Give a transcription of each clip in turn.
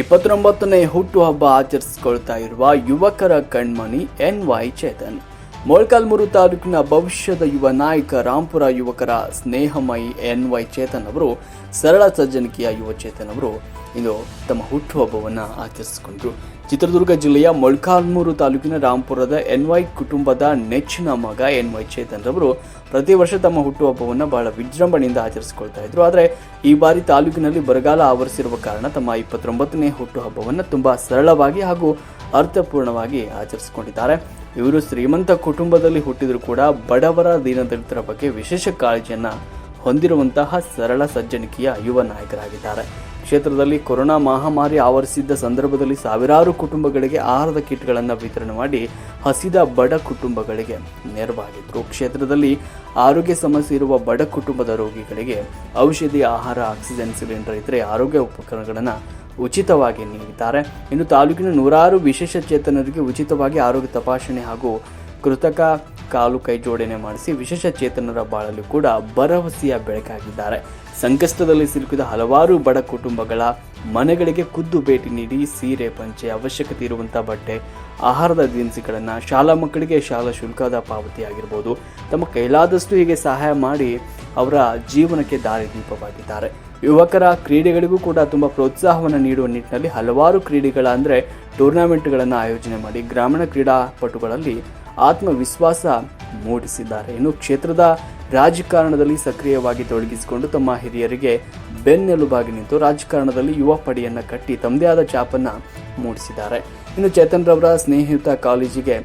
ಇಪ್ಪತ್ತೊಂಬತ್ತನೇ ಹುಟ್ಟುಹಬ್ಬ ಆಚರಿಸಿಕೊಳ್ತಾ ಇರುವ ಯುವಕರ ಕಣ್ಮಣಿ ಎನ್ ವೈ ಚೇತನ್. ಮೊಳಕಾಲ್ಮೂರು ತಾಲೂಕಿನ ಭವಿಷ್ಯದ ಯುವ ನಾಯಕ ರಾಂಪುರ ಯುವಕರ ಸ್ನೇಹಮಯಿ ಎನ್ ವೈ ಚೇತನ್ ಅವರು ಸರಳ ಸಜ್ಜನಿಕೆಯ ಯುವ ಚೇತನ್ ಅವರು ಇಂದು ತಮ್ಮ ಹುಟ್ಟುಹಬ್ಬವನ್ನು ಆಚರಿಸಿಕೊಂಡರು. ಚಿತ್ರದುರ್ಗ ಜಿಲ್ಲೆಯ ಮೊಳಕಾಲ್ಮೂರು ತಾಲೂಕಿನ ರಾಂಪುರದ ಎನ್ ವೈ ಕುಟುಂಬದ ನೆಚ್ಚಿನ ಮಗ ಎನ್ ವೈ ಚೇತನ್ ರವರು ಪ್ರತಿ ವರ್ಷ ತಮ್ಮ ಹುಟ್ಟುಹಬ್ಬವನ್ನು ಬಹಳ ವಿಜೃಂಭಣೆಯಿಂದ ಆಚರಿಸಿಕೊಳ್ತಾ ಇದ್ರು. ಆದರೆ ಈ ಬಾರಿ ತಾಲೂಕಿನಲ್ಲಿ ಬರಗಾಲ ಆವರಿಸಿರುವ ಕಾರಣ ತಮ್ಮ ಇಪ್ಪತ್ತೊಂಬತ್ತನೇ ಹುಟ್ಟುಹಬ್ಬವನ್ನು ತುಂಬ ಸರಳವಾಗಿ ಹಾಗೂ ಅರ್ಥಪೂರ್ಣವಾಗಿ ಆಚರಿಸಿಕೊಂಡಿದ್ದಾರೆ. ಇವರು ಶ್ರೀಮಂತ ಕುಟುಂಬದಲ್ಲಿ ಹುಟ್ಟಿದರೂ ಕೂಡ ಬಡವರ ದೀನದಲಿತರ ಬಗ್ಗೆ ವಿಶೇಷ ಕಾಳಜಿಯನ್ನ ಹೊಂದಿರುವಂತಹ ಸರಳ ಸಜ್ಜನಿಕೆಯ ಯುವ ನಾಯಕರಾಗಿದ್ದಾರೆ. ಕ್ಷೇತ್ರದಲ್ಲಿ ಕೊರೋನಾ ಮಹಾಮಾರಿ ಆವರಿಸಿದ್ದ ಸಂದರ್ಭದಲ್ಲಿ ಸಾವಿರಾರು ಕುಟುಂಬಗಳಿಗೆ ಆಹಾರದ ಕಿಟ್ಗಳನ್ನು ವಿತರಣೆ ಮಾಡಿ ಹಸಿದ ಬಡ ಕುಟುಂಬಗಳಿಗೆ ನೆರವಾಗಿದ್ದರು ಕ್ಷೇತ್ರದಲ್ಲಿ ಆರೋಗ್ಯ ಸಮಸ್ಯೆ ಇರುವ ಬಡ ಕುಟುಂಬದ ರೋಗಿಗಳಿಗೆ ಔಷಧಿ ಆಹಾರ, ಆಕ್ಸಿಜನ್, ಸಿಲಿಂಡರ್ ಇತರೆ ಆರೋಗ್ಯ ಉಪಕರಣಗಳನ್ನು ಉಚಿತವಾಗಿ ನೀಡಿದ್ದಾರೆ. ಇನ್ನು ತಾಲೂಕಿನ ನೂರಾರು ವಿಶೇಷ ಚೇತನರಿಗೆ ಉಚಿತವಾಗಿ ಆರೋಗ್ಯ ತಪಾಸಣೆ ಹಾಗೂ ಕೃತಕ ಕಾಲು ಕೈ ಜೋಡಣೆ ಮಾಡಿಸಿ ವಿಶೇಷ ಚೇತನರ ಬಾಳಲು ಕೂಡ ಭರವಸೆಯ ಬೆಳಕಾಗಿದ್ದಾರೆ. ಸಂಕಷ್ಟದಲ್ಲಿ ಸಿಲುಕಿದ ಹಲವಾರು ಬಡ ಕುಟುಂಬಗಳ ಮನೆಗಳಿಗೆ ಖುದ್ದು ಭೇಟಿ ನೀಡಿ ಸೀರೆ, ಪಂಚೆ, ಅವಶ್ಯಕತೆ ಇರುವಂಥ ಬಟ್ಟೆ, ಆಹಾರದ ದಿನಸಿಗಳನ್ನು ಶಾಲಾ ಮಕ್ಕಳಿಗೆ ಶಾಲಾ ಶುಲ್ಕದ ಪಾವತಿ ಆಗಿರ್ಬೋದು ತಮ್ಮ ಕೈಲಾದಷ್ಟು ಹೀಗೆ ಸಹಾಯ ಮಾಡಿ ಅವರ ಜೀವನಕ್ಕೆ ದಾರಿದೀಪವಾಗಿದ್ದಾರೆ ಯುವಕರ ಕ್ರೀಡೆಗಳಿಗೂ ಕೂಡ ತುಂಬ ಪ್ರೋತ್ಸಾಹವನ್ನು ನೀಡುವ ನಿಟ್ಟಿನಲ್ಲಿ ಹಲವಾರು ಕ್ರೀಡೆಗಳ ಅಂದರೆ ಟೂರ್ನಾಮೆಂಟ್ಗಳನ್ನು ಆಯೋಜನೆ ಮಾಡಿ ಗ್ರಾಮೀಣ ಕ್ರೀಡಾಪಟುಗಳಲ್ಲಿ ಆತ್ಮವಿಶ್ವಾಸ ಮೂಡಿಸಿದ್ದಾರೆ. ಇನ್ನು ಕ್ಷೇತ್ರದ ರಾಜಕಾರಣದಲ್ಲಿ ಸಕ್ರಿಯವಾಗಿ ತೊಡಗಿಸಿಕೊಂಡು ತಮ್ಮ ಹಿರಿಯರಿಗೆ ಬೆನ್ನೆಲುಬಾಗಿ ನಿಂತು ರಾಜಕಾರಣದಲ್ಲಿ ಯುವ ಪಡೆಯನ್ನು ಕಟ್ಟಿ ತಮ್ಮದೇ ಆದ ಛಾಪನ್ನು ಮೂಡಿಸಿದ್ದಾರೆ. ಇನ್ನು ಚೇತನ್ ರವರ ಸ್ನೇಹಿತ ಕಾಲೇಜಿಗೆ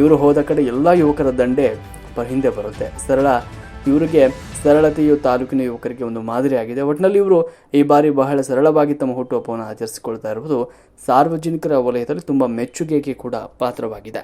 ಇವರು ಹೋದ ಕಡೆ ಎಲ್ಲ ಯುವಕರ ದಂಡೆ ಹಿಂದೆ ಬರುತ್ತೆ. ಸರಳ ಇವರಿಗೆ ಸರಳತೆಯು ತಾಲೂಕಿನ ಯುವಕರಿಗೆ ಒಂದು ಮಾದರಿಯಾಗಿದೆ. ಒಟ್ಟಿನಲ್ಲಿ ಇವರು ಈ ಬಾರಿ ಬಹಳ ಸರಳವಾಗಿ ತಮ್ಮ ಹುಟ್ಟುಹಬ್ಬವನ್ನು ಆಚರಿಸಿಕೊಳ್ತಾ ಇರುವುದು ಸಾರ್ವಜನಿಕರ ವಲಯದಲ್ಲಿ ತುಂಬ ಮೆಚ್ಚುಗೆಗೆ ಕೂಡ ಪಾತ್ರವಾಗಿದೆ.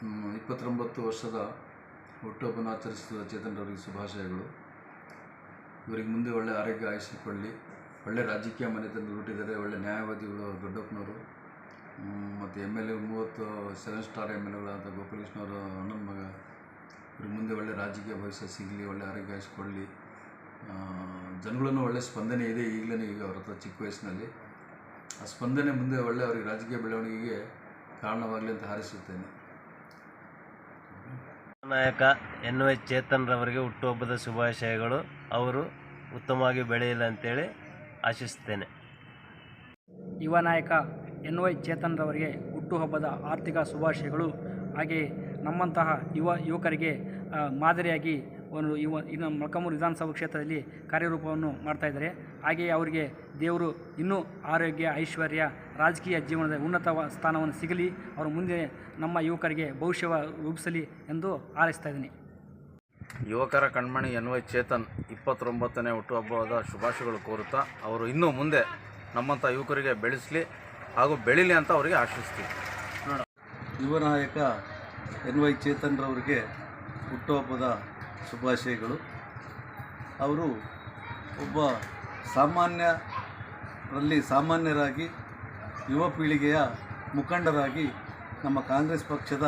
ಹ್ಮ್, ಇಪ್ಪತ್ತೊಂಬತ್ತು ವರ್ಷದ ಹುಟ್ಟುಹಬ್ಬನ ಆಚರಿಸಿದ ಚೇತನ್ ರವರಿಗೆ ಶುಭಾಶಯಗಳು. ಇವರಿಗೆ ಮುಂದೆ ಒಳ್ಳೆ ಆರೋಗ್ಯ ಆಯಿಸಿಕೊಳ್ಳಿ. ಒಳ್ಳೆ ರಾಜಕೀಯ ಮನೆತನ ಹುಟ್ಟಿದ್ದಾರೆ ಒಳ್ಳೆ ನ್ಯಾಯವಾದಿಗಳು ದೊಡ್ಡಪ್ಪನವರು ಮತ್ತು ಎಂ ಎಲ್ ಎ ಮೂವತ್ತು ಸೆವೆನ್ ಸ್ಟಾರ್ ಎಂ ಎಲ್ ಎಗಳಾದ ಗೋಪಾಲಕೃಷ್ಣವರು ಅಣ್ಣನ ಮಗ. ಇವ್ರಿಗೆ ಮುಂದೆ ಒಳ್ಳೆ ರಾಜಕೀಯ ಭವಿಷ್ಯ ಸಿಗಲಿ ಒಳ್ಳೆ ಆರೋಗ್ಯ ಆಯಿಸಿಕೊಳ್ಳಿ. ಜನಗಳನ್ನು ಒಳ್ಳೆ ಸ್ಪಂದನೆ ಇದೆ ಈಗಲೇ ಈಗ ಅವ್ರ ಹತ್ರ ಚಿಕ್ಕ ವಯಸ್ಸಿನಲ್ಲಿ. ಆ ಸ್ಪಂದನೆ ಮುಂದೆ ಒಳ್ಳೆ ಅವರಿಗೆ ರಾಜಕೀಯ ಬೆಳವಣಿಗೆಗೆ ಕಾರಣವಾಗಲಿ ಅಂತ ಹಾರೈಸುತ್ತೇನೆ. ನಾಯಕ ಎನ್ ವೈ ಚೇತನ್ರವರಿಗೆ ಹುಟ್ಟುಹಬ್ಬದ ಶುಭಾಶಯಗಳು. ಅವರು ಉತ್ತಮವಾಗಿ ಬೆಳೆಯಿಲ್ಲ ಅಂತೇಳಿ ಆಶಿಸುತ್ತೇನೆ. ಯುವ ನಾಯಕ ಎನ್ ವೈ ಚೇತನ್ರವರಿಗೆ ಹುಟ್ಟುಹಬ್ಬದ ಆರ್ಥಿಕ ಶುಭಾಶಯಗಳು. ಹಾಗೆಯೇ ನಮ್ಮಂತಹ ಯುವ ಯುವಕರಿಗೆ ಮಾದರಿಯಾಗಿ ಒಂದು ಇವ ಇನ್ನು ಮೊಳಕಾಮೂರು ವಿಧಾನಸಭಾ ಕ್ಷೇತ್ರದಲ್ಲಿ ಕಾರ್ಯರೂಪವನ್ನು ಮಾಡ್ತಾಯಿದ್ದಾರೆ ಹಾಗೆಯೇ ಅವರಿಗೆ ದೇವರು ಇನ್ನೂ ಆರೋಗ್ಯ ಐಶ್ವರ್ಯ ರಾಜಕೀಯ ಜೀವನದ ಉನ್ನತ ಸ್ಥಾನವನ್ನು ಸಿಗಲಿ ಅವರು ಮುಂದೆ ನಮ್ಮ ಯುವಕರಿಗೆ ಭವಿಷ್ಯ ರೂಪಿಸಲಿ ಎಂದು ಹಾರೈಸ್ತಾ ಇದ್ದೀನಿ. ಯುವಕರ ಕಣ್ಮಣಿ ಎನ್ ವೈ ಚೇತನ್ ಇಪ್ಪತ್ತೊಂಬತ್ತನೇ ಹುಟ್ಟುಹಬ್ಬದ ಶುಭಾಶಯಗಳು ಕೋರುತ್ತಾ ಅವರು ಇನ್ನೂ ಮುಂದೆ ನಮ್ಮಂಥ ಯುವಕರಿಗೆ ಬೆಳೆಸಲಿ ಹಾಗೂ ಬೆಳೀಲಿ ಅಂತ ಅವರಿಗೆ ಆಶಿಸ್ತೀವಿ ಯುವ ನಾಯಕ ಎನ್ ವೈ ಚೇತನ್ರವರಿಗೆ ಹುಟ್ಟುಹಬ್ಬದ ಶುಭಾಶಯಗಳು. ಅವರು ಒಬ್ಬ ಸಾಮಾನ್ಯರಲ್ಲಿ ಸಾಮಾನ್ಯರಾಗಿ, ಯುವ ಪೀಳಿಗೆಯ ಮುಖಂಡರಾಗಿ ನಮ್ಮ ಕಾಂಗ್ರೆಸ್ ಪಕ್ಷದ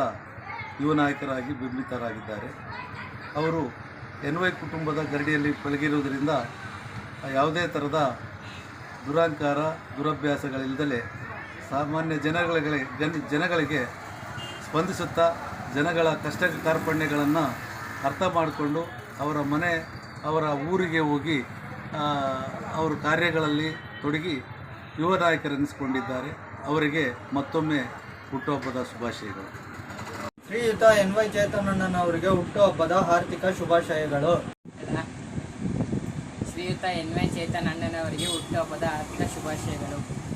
ಯುವ ನಾಯಕರಾಗಿ ಬಿಂಬಿತರಾಗಿದ್ದಾರೆ. ಅವರು ಎನ್ ವೈ ಕುಟುಂಬದ ಗರಡಿಯಲ್ಲಿ ಪಳಗಿರುವುದರಿಂದ ಯಾವುದೇ ಥರದ ದುರಹಂಕಾರ ದುರಭ್ಯಾಸಗಳಿಲ್ಲದಲೇ ಸಾಮಾನ್ಯ ಜನಗಳಿಗೆ, ಜನ, ಜನಗಳಿಗೆ ಸ್ಪಂದಿಸುತ್ತಾ ಜನಗಳ ಕಷ್ಟ ಕಾರ್ಪಣ್ಯಗಳನ್ನು ಅರ್ಥ ಮಾಡಿಕೊಂಡು ಅವರ ಮನೆ ಅವರ ಊರಿಗೆ ಹೋಗಿ ಅವರ ಕಾರ್ಯಗಳಲ್ಲಿ ತೊಡಗಿ ಯುವ ನಾಯಕರೆನಿಸಿಕೊಂಡಿದ್ದಾರೆ. ಅವರಿಗೆ ಮತ್ತೊಮ್ಮೆ ಹುಟ್ಟುಹಬ್ಬದ ಶುಭಾಶಯಗಳು. ಶ್ರೀಯುತ ಎನ್ ವೈ ಚೇತನಣ್ಣನವರಿಗೆ ಹುಟ್ಟುಹಬ್ಬದ ಆರ್ಥಿಕ ಶುಭಾಶಯಗಳು. ಶ್ರೀಯುತ ಎನ್ ವೈ ಚೇತನಣ್ಣನವರಿಗೆ ಹುಟ್ಟುಹಬ್ಬದ ಆರ್ಥಿಕ ಶುಭಾಶಯಗಳು.